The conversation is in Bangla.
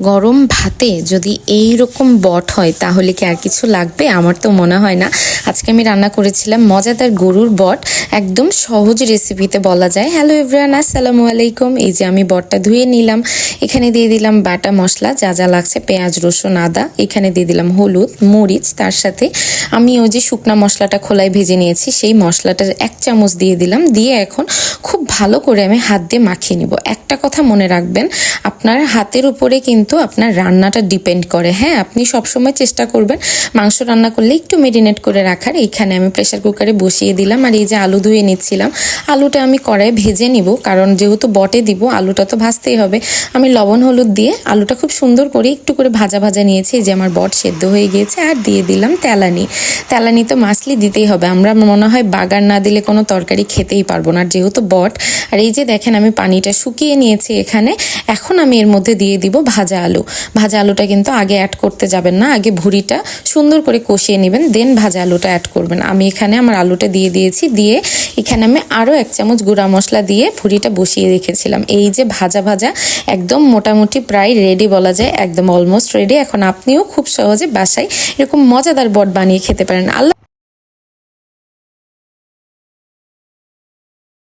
গরম ভাতে যদি এই রকম বট হয়, তাহলে কি আর কিছু লাগবে? আমার তো মনে হয় না। আজকে আমি রান্না করেছিলাম মজাদার গরুর বট। একদম সহজ রেসিপিতে বলা যায়। হ্যালো এভরিওয়ান আসসালামু আলাইকুম। এই যে আমি বটটা ধুয়ে নিলাম। এখানে দিয়ে দিলাম বাটা মশলা, যা যা লাগছে, পেঁয়াজ, রসুন, আদা। এখানে দিয়ে দিলাম হলুদ, মরিচ, তার সাথে আমি ওই যে শুকনা মশলাটা খোলায় ভেজে নিয়েছি, সেই মশলাটা এক চামচ দিয়ে দিলাম। দিয়ে এখন খুব ভালো করে আমি হাত দিয়ে মাখিয়ে নিব। একটা কথা মনে রাখবেন, আপনার হাতের উপরে কিন্তু আপনার রান্নাটা ডিপেন্ড করে। হ্যাঁ আপনি সবসময় চেষ্টা করবেন মাংস রান্না করলে একটু মেরিনেট করে রাখার, এইখানে আমি প্রেশার কুকারে বসিয়ে দিলাম আর এই যে আলু ধুয়ে নিচ্ছিলাম। আলুটা আমি কড়াই ভেজে নিব, কারণ যেহেতু বটে দিব, আলুটা তো ভাজতেই হবে। আমি লবণ, হলুদ দিয়ে আলুটা খুব সুন্দর করে একটু করে ভাজা ভাজা নিয়েছি যে আমার বট সেদ্ধ হয়ে গিয়েছে আর দিয়ে দিলাম তেলানি। তেলানি তো মাছলি দিতেই হবে, আমরা মনে হয় বাগার না দিলে কোনো তরকারি খেতেই পারব না যেহেতু বট। আর এই যে দেখেন আমি পানিটা শুকিয়ে নিয়েছি এখানে, এখন আমি এর মধ্যে দিয়ে দিব ভাজা আলু। ভাজা আলুটা কিন্তু আগে অ্যাড করতে যাবেন না, আগে ভুড়িটা সুন্দর করে কষিয়ে নেবেন দেন ভাজা আলুটা অ্যাড করবেন। আমি এখানে আমার আলুটা দিয়ে দিয়েছি, দিয়ে এখানে আমি আরও এক চামচ গুঁড়া মশলা দিয়ে ভুড়িটা বসিয়ে রেখেছিলাম। এই যে ভাজা ভাজা, একদম মোটামুটি প্রায় রেডি বলা যায়, একদম অলমোস্ট রেডি এখন আপনিও খুব সহজে বাসায় এরকম মজাদার বট বানিয়ে খেতে পারেন। আল্লাহ